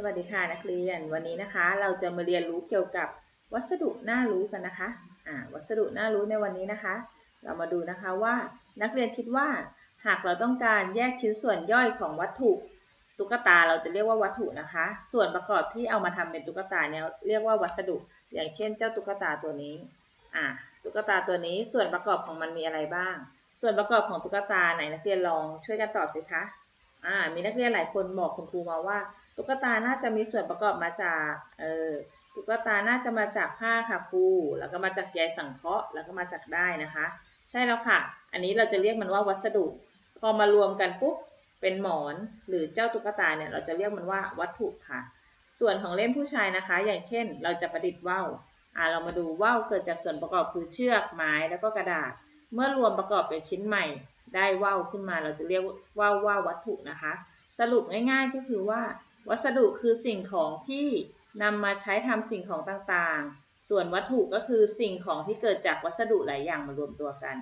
สวัสดีค่ะนักเรียนวันนี้นะคะ เราจะมาเรียนรู้เกี่ยวกับวัสดุน่ารู้กันนะคะอ่าวัสดุน่ารู้ในวันนี้นะคะ เรามาดูนะคะว่านักเรียนคิดว่า หากเราต้องการแยกชิ้นส่วนย่อยของวัตถุตุ๊กตาเราจะเรียกว่าวัตถุนะคะ ส่วนประกอบที่เอามาทำเป็นตุ๊กตาเนี่ยเรียกว่าวัสดุ อย่างเช่น เจ้าตุ๊กตาตัวนี้อ่าตุ๊กตาตัวนี้ส่วนประกอบของมันมีอะไรบ้าง ส่วนประกอบของตุ๊กตาไหนนักเรียนลองช่วยกันตอบสิคะอ่ามีนักเรียนหลายคนบอกคุณครูมาว่า ตุ๊กตาน่าจะมีส่วนประกอบมาจากเออตุ๊กตาน่าจะมาจากผ้าค่ะครูแล้วก็มาจากใยสังเคราะห์แล้วก็มาจากได้นะคะ ใช่แล้วค่ะ อันนี้เราจะเรียกมันว่าวัสดุ พอมารวมกันปุ๊บเป็นหมอนหรือเจ้าตุ๊กตาเนี่ยเราจะเรียกมันว่าวัตถุค่ะ ส่วนของเล่นผู้ชายนะคะ อย่างเช่น เราจะประดิษฐ์ว่าวอ่าเรามาดูว่าวเกิดจากส่วนประกอบคือเชือกไม้แล้วก็กระดาษ เมื่อรวมประกอบเป็นชิ้นใหม่ ได้ว่าวขึ้นมาเราจะเรียกว่าวว่าวัตถุนะคะ สรุปง่ายๆก็คือว่า วัสดุคือสิ่งของที่นำมาใช้ทำสิ่งของต่างๆ ส่วนวัตถุก็คือสิ่งของที่เกิดจากวัสดุหลายอย่างมารวมตัวกัน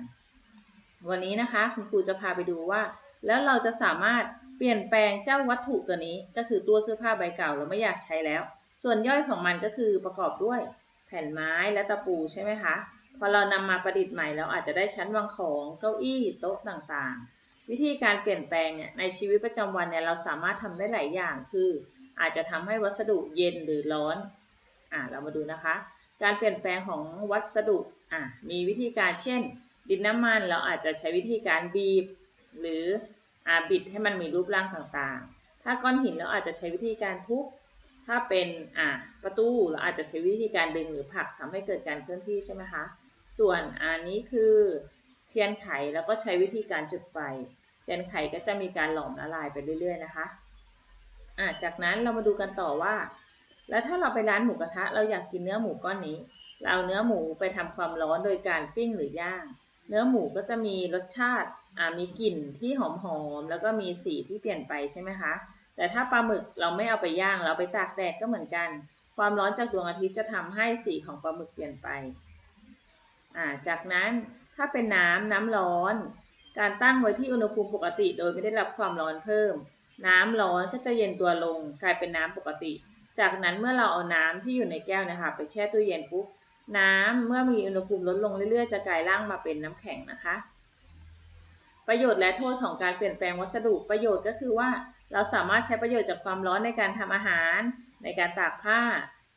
วันนี้นะคะคุณครูจะพาไปดูว่า แล้วเราจะสามารถเปลี่ยนแปลงเจ้าวัตถุตัวนี้ ก็คือตัวเสื้อผ้าใบเก่าเราไม่อยากใช้แล้ว ส่วนย่อยของมันก็คือประกอบด้วย แผ่นไม้และตะปูใช่ไหมคะพอเรานำมาประดิษฐ์ใหม่แล้วอาจจะได้ชั้นวางของเก้าอี้โต๊ะต่างๆ วิธีการเปลี่ยนแปลงเนี่ยในชีวิตประจำวันเนี่ยเราสามารถทำได้หลายอย่างคืออาจจะทำให้วัสดุเย็นหรือร้อนอ่าเรามาดูนะคะ การเปลี่ยนแปลงของวัสดุอ่ามีวิธีการเช่น ดินน้ำมันเราอาจจะใช้วิธีการบีบ หรืออ่าบิดให้มันมีรูปร่างต่างๆ ถ้าก้อนหินเราอาจจะใช้วิธีการทุบถ้าเป็นอ่าประตูเราอาจจะใช้วิธีการดึงหรือผลักทำให้เกิดการเคลื่อนที่ใช่ไหมคะส่วนอันนี้คือ เทียนไขแล้วก็ใช้วิธีการจุดไฟ เทียนไขก็จะมีการหลอมละลายไปเรื่อย ๆ นะคะอ่าจากนั้นเรามาดูกันต่อว่า แล้วถ้าเราไปร้านหมูกระทะ เราอยากกินเนื้อหมูก้อนนี้ เราเอาเนื้อหมูไปทำความร้อนโดยการปิ้งหรือย่าง เนื้อหมูก็จะมีรสชาติอ่ามีกลิ่นที่หอมๆแล้วก็มีสีที่เปลี่ยนไปใช่ไหมคะแต่ถ้าปลาหมึกเราไม่เอาไปย่างเราไปตากแดดก็เหมือนกัน ความร้อนจากดวงอาทิตย์จะทำให้สีของปลาหมึกเปลี่ยนไปอ่าจากนั้น ถ้าเป็นน้ำน้ำร้อน การตั้งไว้ที่อุณหภูมิปกติโดยไม่ได้รับความร้อนเพิ่ม น้ำร้อนก็จะเย็นตัวลง กลายเป็นน้ำปกติ จากนั้นเมื่อเราเอาน้ำที่อยู่ในแก้วนะคะ ไปแช่ตู้เย็นปุ๊บน้ำเมื่อมีอุณหภูมิลดลงเรื่อยๆ จะกลายร่างมาเป็นน้ำแข็งนะคะ ประโยชน์และโทษของการเปลี่ยนแปลงวัสดุประโยชน์ก็คือว่า เราสามารถใช้ประโยชน์จากความร้อนในการทำอาหาร ในการตากผ้า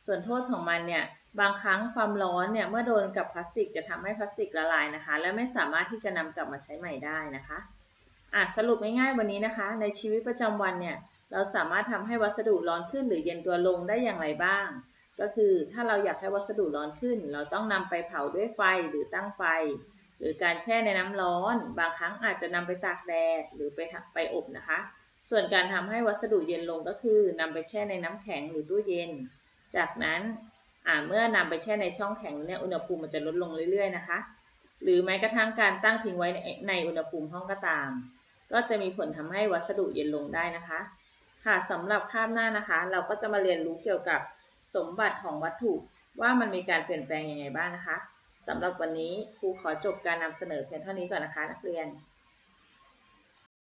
ส่วนโทษของมันเนี่ย บางครั้งความร้อนเนี่ยเมื่อโดนกับพลาสติกจะทำให้พลาสติกละลายนะคะ และไม่สามารถที่จะนำกลับมาใช้ใหม่ได้นะคะอะสรุปง่ายๆวันนี้นะคะ ในชีวิตประจำวันเนี่ยเราสามารถทำให้วัสดุร้อนขึ้นหรือเย็นตัวลงได้อย่างไรบ้าง ก็คือถ้าเราอยากให้วัสดุร้อนขึ้น เราต้องนำไปเผาด้วยไฟหรือตั้งไฟ หรือการแช่ในน้ำร้อน บางครั้งอาจจะนำไปตากแดดหรือไปไปอบนะคะ ส่วนการทำให้วัสดุเย็นลงก็คือนำไปแช่ในน้ำแข็งหรือตู้เย็น จากนั้น เมื่อนำไปแช่ในช่องแข็งเนี่ยอุณหภูมิมันจะลดลงเรื่อยๆนะคะ หรือแม้กระทั่งการตั้งทิ้งไว้ในอุณหภูมิห้องก็ตาม ก็จะมีผลทำให้วัสดุเย็นลงได้นะคะ ค่ะสำหรับภาพหน้านะคะ เราก็จะมาเรียนรู้เกี่ยวกับสมบัติของวัตถุว่ามันมีการเปลี่ยนแปลงยังไงบ้างนะคะสำหรับวันนี้ครูขอจบการนำเสนอเพียงเท่านี้ก่อนนะคะ นักเรียน